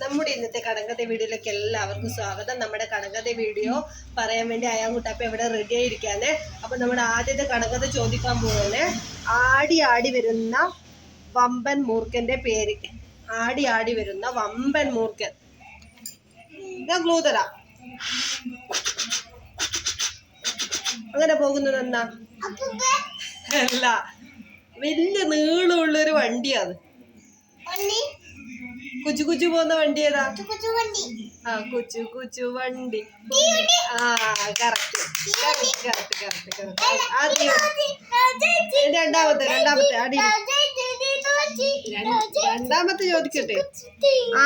നമ്മുടെ ഇന്നത്തെ കടങ്കഥ വീഡിയോയിലേക്ക് എല്ലാവർക്കും സ്വാഗതം. നമ്മുടെ കടങ്കഥ വീഡിയോ പറയാൻ വേണ്ടി അയാൻകുട്ടപ്പ ഇവിടെ റെഡി ആയിരിക്കാണ് അപ്പൊ നമ്മുടെ ആദ്യത്തെ കടങ്കഥ ചോദിക്കാൻ പോകുന്നത് ആടി ആടി വരുന്ന വമ്പൻ മൂർഖന്റെ പേര്. ആടി ആടി വരുന്ന വമ്പൻ മൂർഖൻ. ഞാൻ തരാം അങ്ങനെ പോകുന്നത് എന്നാ അല്ല. വലിയ നീളമുള്ളൊരു വണ്ടിയാണ് കുച്ചു കുച്ചു പോകുന്ന വണ്ടി ഏതാ? ആ കുച്ചു കുച്ചു വണ്ടി. ആ കറക്റ്റ് കറക്റ്റ് കറക്റ്റ് കറക്റ്റ് രണ്ടാമത്തെ രണ്ടാമത്തെ അടി. രണ്ടാമത്തെ ചോദിക്കട്ടെ.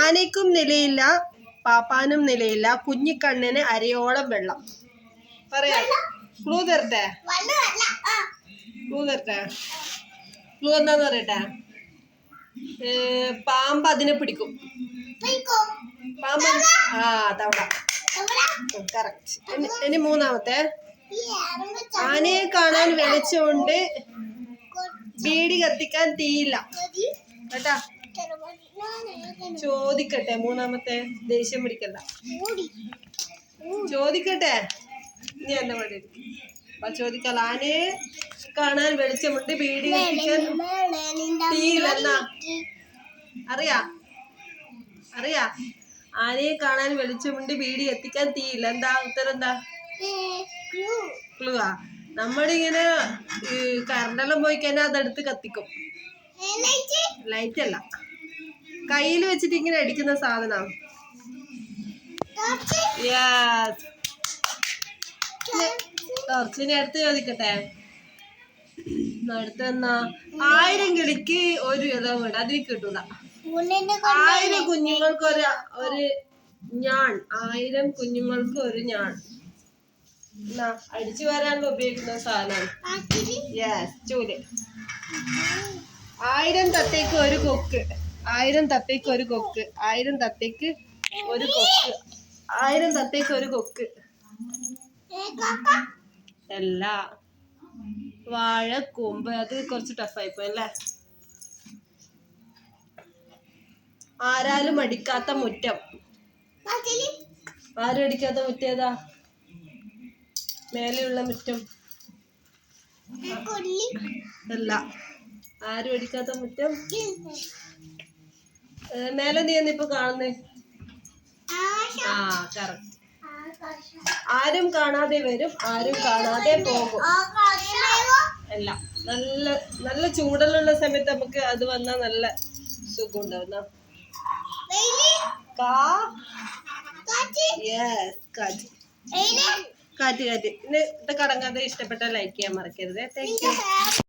ആനയ്ക്കും നിലയില്ല പാപ്പാനും നിലയില്ല കുഞ്ഞിക്കണ്ണിന് അരയോളം വെള്ളം. പറയാം. ക്ലൂ തരട്ടെ? ക്ലൂ തരട്ടെ? ക്ലൂ എന്താന്ന് പറയട്ടെ? പാമ്പ് അതിനെ പിടിക്കും. പാമ്പ് ആ തവള. കറക്റ്റ് ഇനി മൂന്നാമത്തെ. ആനയെ കാണാൻ വെളിച്ചമുണ്ട്. ബീഡി കത്തിക്കാൻ തീയില്ല. കേട്ടാ? ചോദിക്കട്ടെ മൂന്നാമത്തെ. ദേഷ്യം പിടിക്കണ്ട. ചോദിക്കട്ടെ. ഇനി എന്നെ പടി ചോദിക്കാൻ ആനയെ കാണാൻ വെളിച്ചമുണ്ട്. ബീഡി കത്തിക്കാൻ തീയില്ലെന്നാ അറിയാ? അറിയാ? ആനയെ കാണാൻ വെളിച്ചമുണ്ട്. ബീഡി എത്തിക്കാൻ തീയില്ല എന്താ ഉത്തരം എന്താ? ക്ലൂ. ആ. നമ്മളിങ്ങനെ കറണ്ടെല്ലാം പോയി കഴിഞ്ഞാൽ അതെടുത്ത് കത്തിക്കും. ലൈറ്റ്? അല്ല. കയ്യിൽ വെച്ചിട്ട് ഇങ്ങനെ അടിക്കുന്ന സാധനം. ടോർച്ചിനെ അടുത്ത് ചോദിക്കട്ടെ? അടുത്ത് എന്നാ? ആയിരം കിളിക്ക് ഒരു ഇല വീട് അതിന് കിട്ടൂല. ആയിരം കുഞ്ഞുങ്ങൾക്ക് ഒരു ഒരു ഞാൺ. ആയിരം കുഞ്ഞുങ്ങൾക്ക് ഒരു എന്നാ അടിച്ചു വരാനുള്ള ഉപയോഗിക്കുന്ന സാധനം യെസ് ചൂൽ. ആയിരം തത്തേക്ക് ഒരു കൊക്ക്. ആയിരം തത്തേക്ക് ഒരു കൊക്ക്. ആയിരം തത്തേക്ക് ഒരു കൊക്ക്. ആയിരം തത്തേക്ക് ഒരു കൊക്ക്. അല്ല. വാഴ കൂമ്പ് അത് കുറച്ച് ടഫായിപ്പോ അല്ലേ? ആരാലും അടിക്കാത്ത മുറ്റം. ആരും അടിക്കാത്ത മുറ്റം ഏതാ? മേലെയുള്ള മുറ്റം. അല്ല. ആരും അടിക്കാത്ത മുറ്റം. മേലെ നീ എന്നിപ്പോ കാണുന്നേ? ആ കറക്റ്റ് ആരും കാണാതെ വരും ആരും കാണാതെ പോകും. അല്ല നല്ല നല്ല ചൂടലുള്ള സമയത്ത് നമുക്ക് അത് വന്നാൽ നല്ല സുഖം യെസ് കാറ്റ്? കാറ്റ്. ഇന്ന് ഇത് കടങ്ങാതെ ഇഷ്ടപ്പെട്ട ലൈക്ക് ചെയ്യാൻ മറക്കരുത്. Thank you